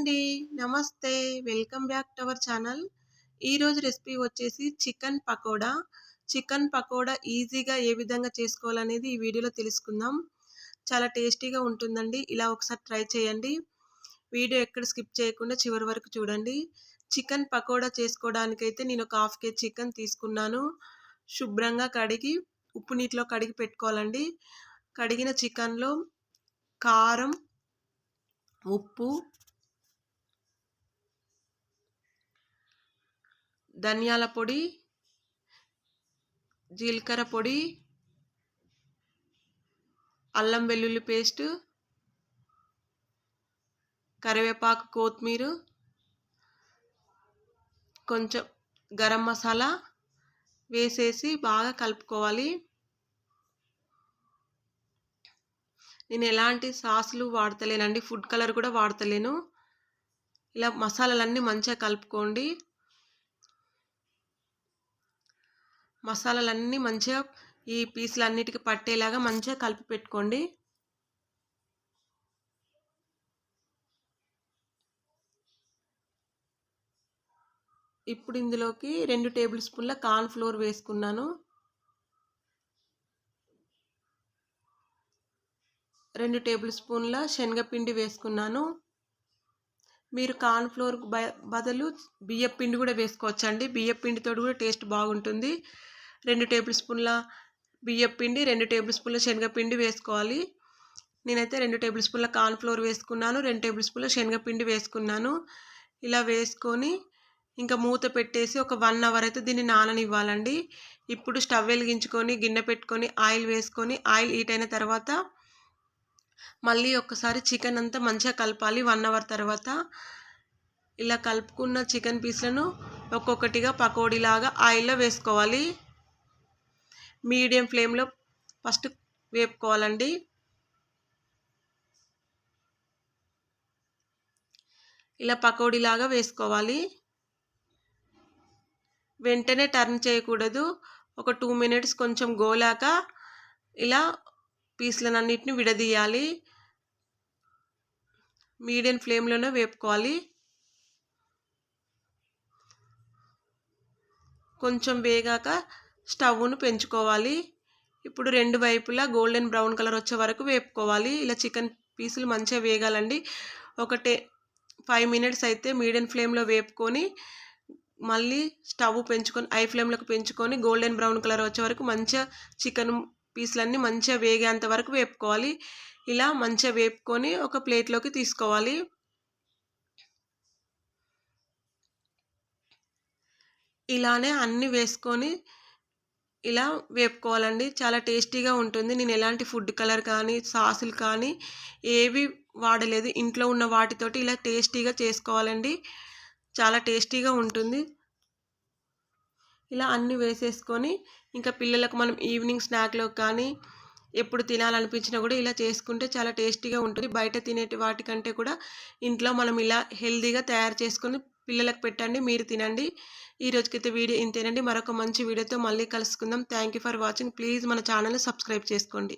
అండి. నమస్తే. Welcome back to our channel. ఈరోజు రెసిపీ వచ్చేసి చికెన్ పకోడా. చికెన్ పకోడా ఈజీగా ఏ విధంగా చేసుకోవాలనేది ఈ వీడియోలో తెలుసుకుందాం. చాలా టేస్టీగా ఉంటుందండి. ఇలా ఒకసారి ట్రై చేయండి. వీడియో ఎక్కడ స్కిప్ చేయకుండా చివరి వరకు చూడండి. చికెన్ పకోడా చేసుకోవడానికైతే నేను ఒక హాఫ్ కేజీ చికెన్ తీసుకున్నాను. శుభ్రంగా కడిగి ఉప్పు నీటిలో కడిగి పెట్టుకోవాలండి. కడిగిన చికెన్లో కారం ఉప్పు ధనియాల పొడి జీలకర్ర పొడి అల్లం వెల్లుల్లి పేస్ట్ కరివేపాకు కొత్తిమీర కొంచెం గరం మసాలా వేసేసి బాగా కలుపుకోవాలి. నేను ఎలాంటి సాసులు వాడతలేనండి ఫుడ్ కలర్ కూడా వాడతలేను. ఇలా మసాలాలన్నీ మంచిగా కలుపుకోండి. మసాలాలన్నీ మంచిగా ఈ పీసులు అన్నిటికీ పట్టేలాగా మంచిగా కలిపి పెట్టుకోండి. ఇప్పుడు ఇందులోకి రెండు టేబుల్ స్పూన్ల కార్న్ ఫ్లోర్ వేసుకున్నాను. రెండు టేబుల్ స్పూన్ల శనగపిండి వేసుకున్నాను. మీరు కార్న్ ఫ్లోర్ బదులు బియ్యపిండి కూడా వేసుకోవచ్చండి. బియ్యపిండితో కూడా టేస్ట్ బాగుంటుంది. రెండు టేబుల్ స్పూన్ల బియ్యపిండి రెండు టేబుల్ స్పూన్ల శనగపిండి వేసుకోవాలి. నేనైతే రెండు టేబుల్ స్పూన్ల కార్న్ ఫ్లోర్ వేసుకున్నాను రెండు టేబుల్ స్పూన్ల శనగపిండి వేసుకున్నాను. ఇలా వేసుకొని ఇంకా మూత పెట్టేసి ఒక వన్ అవర్ అయితే దీన్ని నాననివ్వాలండి. ఇప్పుడు స్టవ్ వెలిగించుకొని గిన్నె పెట్టుకొని ఆయిల్ వేసుకొని ఆయిల్ హీట్ అయిన తర్వాత మళ్ళీ ఒక్కసారి చికెన్ అంతా మంచిగా కలపాలి వన్ అవర్ తర్వాత. ఇలా కలుపుకున్న చికెన్ పీస్లను ఒక్కొక్కటిగా పకోడీలాగా ఆయిల్లో వేసుకోవాలి. మీడియం ఫ్లేమ్లో ఫస్ట్ వేపుకోవాలండి. ఇలా పకోడీలాగా వేసుకోవాలి. వెంటనే టర్న్ చేయకూడదు. ఒక టూ మినిట్స్ కొంచెం గోలాక ఇలా పీసులన్నిటిని విడదీయాలి. మీడియం ఫ్లేమ్లోనే వేపుకోవాలి. కొంచెం వేగాక స్టవ్ను పెంచుకోవాలి. ఇప్పుడు రెండు వైపులా గోల్డెన్ బ్రౌన్ కలర్ వచ్చే వరకు వేపుకోవాలి. ఇలా చికెన్ పీసులు మంచిగా వేగాలండి. ఒకటే ఫైవ్ మినిట్స్ అయితే మీడియం ఫ్లేమ్లో వేపుకొని మళ్ళీ స్టవ్ పెంచుకొని ఐ ఫ్లేమ్లోకి పెంచుకొని గోల్డెన్ బ్రౌన్ కలర్ వచ్చే వరకు మంచిగా చికెన్ పీసులన్నీ మంచిగా వేగేంత వరకు వేపుకోవాలి. ఇలా మంచిగా వేపుకొని ఒక ప్లేట్లోకి తీసుకోవాలి. ఇలానే అన్నీ వేసుకొని ఇలా వేపుకోవాలండి. చాలా టేస్టీగా ఉంటుంది. నేను ఎలాంటి ఫుడ్ కలర్ కానీ సాసులు కానీ ఏవి వాడలేదు. ఇంట్లో ఉన్న వాటితోటి ఇలా టేస్టీగా చేసుకోవాలండి. చాలా టేస్టీగా ఉంటుంది. ఇలా అన్నీ వేసేసుకొని ఇంకా పిల్లలకు మనం ఈవినింగ్ స్నాక్లో కానీ ఎప్పుడు తినాలనిపించినా కూడా ఇలా చేసుకుంటే చాలా టేస్టీగా ఉంటుంది. బయట తినేటి వాటికంటే కూడా ఇంట్లో మనం ఇలా హెల్తీగా తయారు చేసుకొని పిల్లలకు పెట్టండి మీరు తినండి. ఈ రోజుకైతే వీడియో ఇంతేనండి. మరొక మంచి వీడియోతో మళ్ళీ కలుసుకుందాం. Thank you for watching please మన ఛానల్ని సబ్స్క్రైబ్ చేసుకోండి.